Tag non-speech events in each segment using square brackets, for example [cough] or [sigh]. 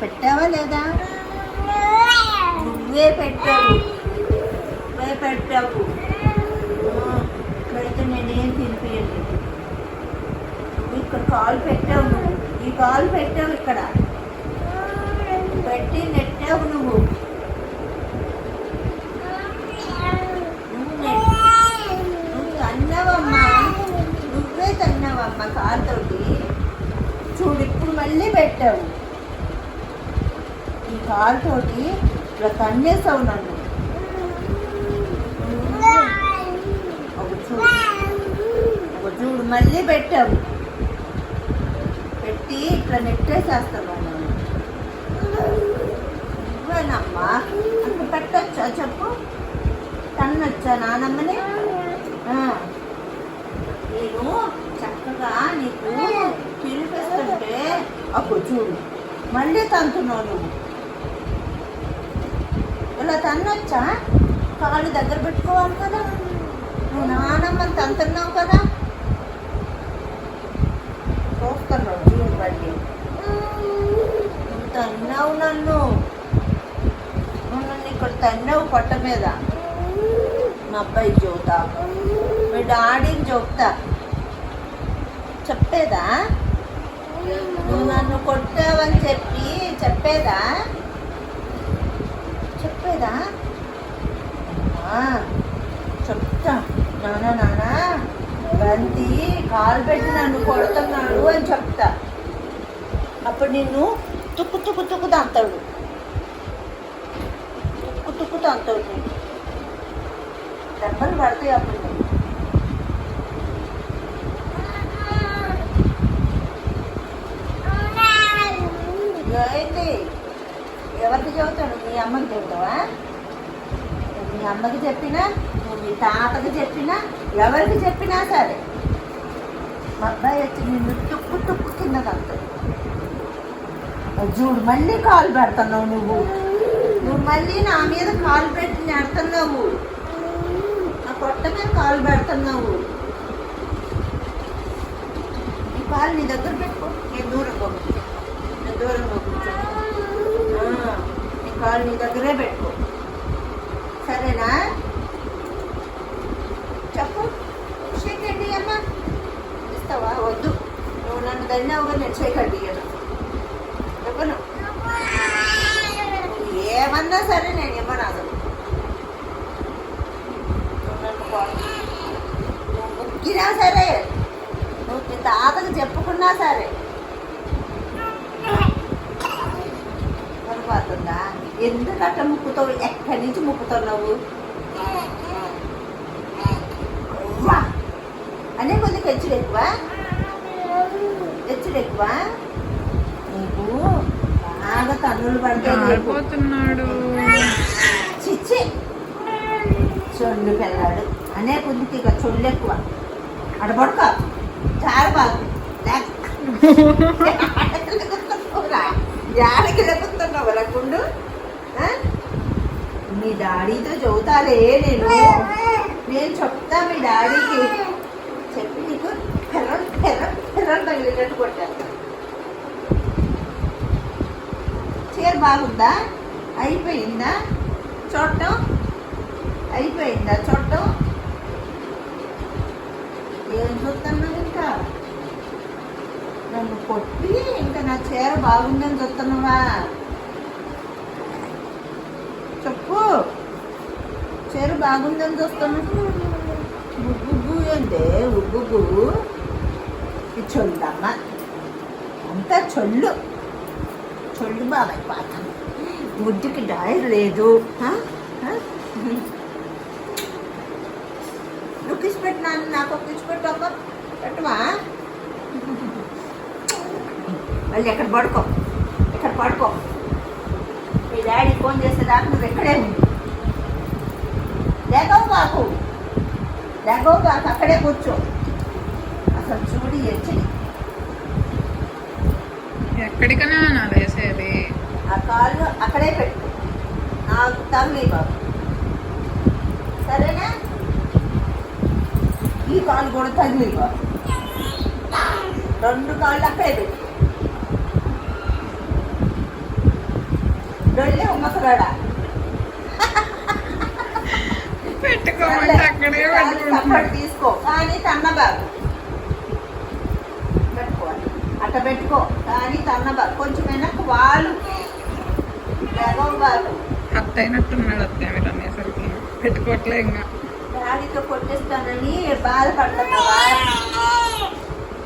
పెట్టావా లేదా? నువ్వే పెట్టావు. నువ్వే పెట్టావు. పెడితే నేనేం తినిపించలేదు నువ్వు ఇక్కడ కాలు పెట్టావు నువ్వు. ఈ కాలు పెట్టావు ఇక్కడ. పెట్టి నెట్టావు నువ్వు. నువ్వు అన్నావమ్మా నువ్వే తన్నావమ్మా. కాలుతోటి చూడు ఇప్పుడు మళ్ళీ పెట్టావు. కాలుతోటి ఇలా తన్నేసావు నన్ను. ఒక చూడు. ఒక చూడు మళ్ళీ పెట్టావు. పెట్టి ఇట్లా నెట్టేసేస్తాను నన్ను. నువ్వేనమ్మా? అక్కడ పెట్టచ్చా? చెప్పు. తన్నొచ్చా నానమ్మని? నేను చక్కగా నీకు తినిపిస్తుంటే అప్పుడు చూడు. మళ్ళీ తంతున్నావు నువ్వు. ఇలా తన్నొచ్చా కాళ్ళు దగ్గర పెట్టుకోవాలి కదా. నువ్వు నానమ్మని తంతున్నావు కదా. చూస్తున్నావు చూడు మళ్ళీ తన్నావు నన్ను. నన్ను ఇక్కడ తన్నావు పొట్ట మీద. మా అబ్బాయి చెబుతా. మీ డాడీకి చెప్తా చెప్పేదా? నువ్వు నన్ను కొట్టావని చెప్పి చెప్పేదా? చెప్పేదా చెప్తా. నానా నానా బంతి కాలు పెట్టి నన్ను కొడుతున్నాడు అని చెప్తా. అప్పుడు నిన్ను తుక్కు తుక్కు తుక్కు తంతాడు తుక్కు తుక్కు తంతాడు దెబ్బలు పడతాయి అప్పుడు ఏంటి ఎవరికి చెబుతాడు? మీ అమ్మకి చెబుతావా? మీ అమ్మకి చెప్పినా నువ్వు మీ తాతకి చెప్పినా ఎవరికి చెప్పినా సరే. మా అబ్బాయి వచ్చి నిన్ను తుక్కు తుక్కు కింద కలుగుతాడు చూడు మళ్ళీ కాలు పెడుతున్నావు నువ్వు. నువ్వు మళ్ళీ నా మీద కాలు పెట్టి నెడుతున్నావు. నా పొట్ట మీద కాలు పెడుతున్నావు. ఈ కాలు నీ దగ్గర పెట్టుకో. నేను దూరం కూర్చో నేను దూరంగా కూర్చో ఆ, నీ కాలు నీ దగ్గరే పెట్టుకో సరేనా? చెప్పు. చేయకండి అమ్మా. ఇస్తావా? వద్దు. నువ్వు నన్ను ధన్యవుగా నేను చేయకండి చెప్పను. ఏమన్నా సరే నేను ఇవ్వను అసలు నువ్వు ముక్కినా సరే. నువ్వు మీ తాతకు చెప్పుకున్నా సరే. [laughs] పొరపాతుందా ఎందుకట్ట ముక్కుతావు ఎక్కడి నుంచి ముక్కుతున్నావు! అనే కొద్ది ఖర్చులు ఎక్కువ ఖర్చులు ఎక్కువ నీకు బాగా తన్నులు. ఆడిపోతున్నాడు చిచ్చి చొల్లు పిల్లాడు అనే కొద్దికి ఇక చొల్లు ఎక్కువ అడబడక చాలా బాగు యాడకి లెక్కుతున్నావు రకుండు మీ డాడీతో చదువుతారే నేను. నేను చెప్తా మీ డాడీకి. చెప్పి నీకు పెర్ర పెర్ర పెర్ర తగిలినట్టు కొట్టాను చీర బాగుందా? అయిపోయిందా? చూడటం అయిపోయిందా చూడటం ఏం చూస్తున్నావు ఇంకా? నన్ను కొట్టి ఇంకా నా చీర బాగుందని చూస్తున్నావా చెప్పు చీర బాగుందని చూస్తాను. ఉగ్గు అంటే ఉగ్గు చొల్లమ్మ అంతా చొల్లు. చొల్లు బాబాయ్ పాత బుద్ధికి డాయర్ లేదు. హ? నువ్వు కిసి పెట్టినాను నాకు ఒక కిసి పెట్టమ్మా పెట్టమా మళ్ళీ ఎక్కడ పడుకో? ఇక్కడ పడుకో? మీ డాడీ ఫోన్ చేసేదాకా నువ్వు ఎక్కడే ఉంది లేకవు కాకు. లేకవు కాకు అక్కడే కూర్చో. అసలు చూడు ఎచ్చడి ఎక్కడికైనా నా వేసేది. ఆ కాళ్ళు అక్కడే పెట్టు. నాకు తగిలి బాబు. సరేనా? ఈ కాళ్ళు కూడా తగిలి బాబు. రెండు కాళ్ళు అక్కడే పెట్టు. డొల్లే ముసలాడా పెట్టుకోమంటే అక్కడే సపోర్ట్ పెట్టుకుంటున్నాడు తీసుకో. కానీ తన్నబాబు. పెట్టుకోవాలి అట్ట పెట్టుకో. కానీ తన్నబాబు. కొంచెం వెనక్కి వాళ్ళు. బాబు అత్త అయినట్టున్నాడు అత్త మీరు అనేసరికి. పెట్టుకోవట్లే ఇంకా. డాడీతో కొట్టేస్తానని బాధపడుతున్నావా?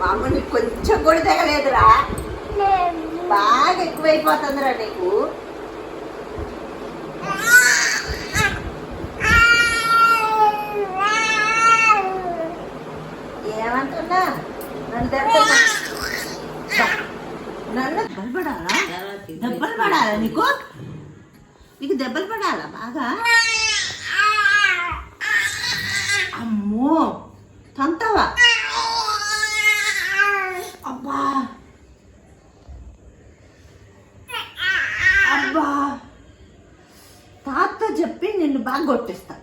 మా అమ్మ నీకు కొంచెం కూడా తగలేదురా. బాగా ఎక్కువైపోతుందిరా నీకు. ఏమంటున్నా? నన్ను దెబ్బలు నన్ను దెబ్బలు పడాలా? దెబ్బలు పడాలా నీకు? నీకు దెబ్బలు పడాలా బాగా? అమ్మో తంతావా? అబ్బా. అబ్బా. తాత చెప్పి నిన్ను బాగా కొట్టిస్తా.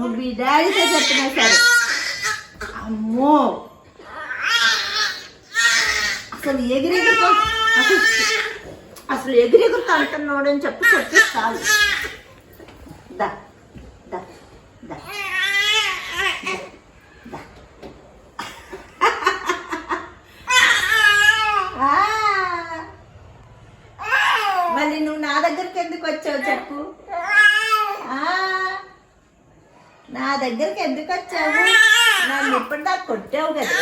నువ్వు మీ డాడీతో చెప్పినా సరే. అమ్మో. అసలు ఎగిరెగురుతో అసలు అసలు ఎగిరెగురుతో అంటున్నాడని చెప్పి కొట్టిస్తాను చాలు దా దా దా. ఆ. మళ్ళీ నువ్వు నా దగ్గరికి ఎందుకు వచ్చావు చెప్పు ఆ. నా దగ్గరికి ఎందుకు వచ్చావు నన్ను ఇప్పటిదాకా కొట్టావు కదే?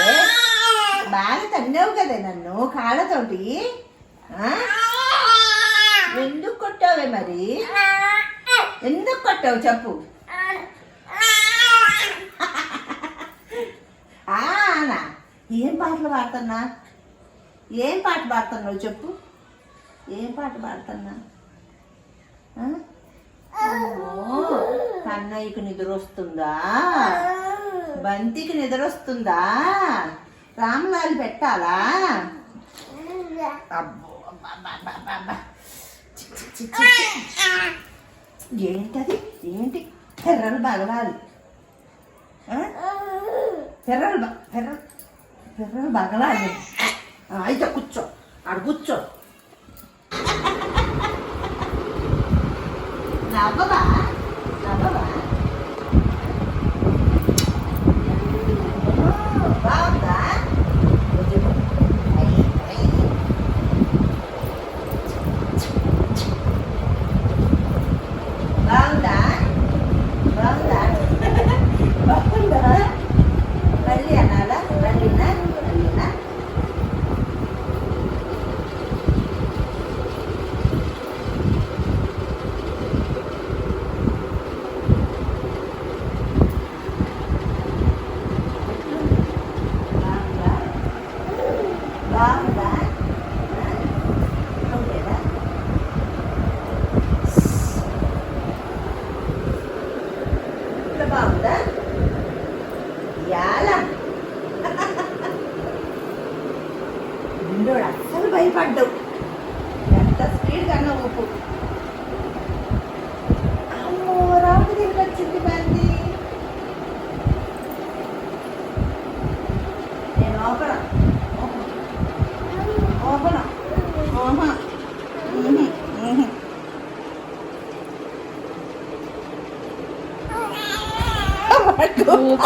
బాగా తన్నావు కదే నన్ను కాళ్ళతోటి? ఎందుకు కొట్టావే మరి? ఎందుకు కొట్టావు చెప్పు? ఆ, ఏం పాటలు పాడుతున్నా? ఏం పాట పాడుతున్నావు చెప్పు? ఏం పాట పాడుతున్నా? కన్నయ్యకు నిద్ర వస్తుందా? బంతికి నిద్రొస్తుందా? రామలాలు పెట్టాలా? అబ్బో చి, ఏంటది? ఏంటి? పెర్రలు బగలాలి ఆ? పెర్రలు బ- పెర్రలు బగలాలి అయితే కూర్చో. ఆడ కూర్చో. నవ్వవా?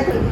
Gracias.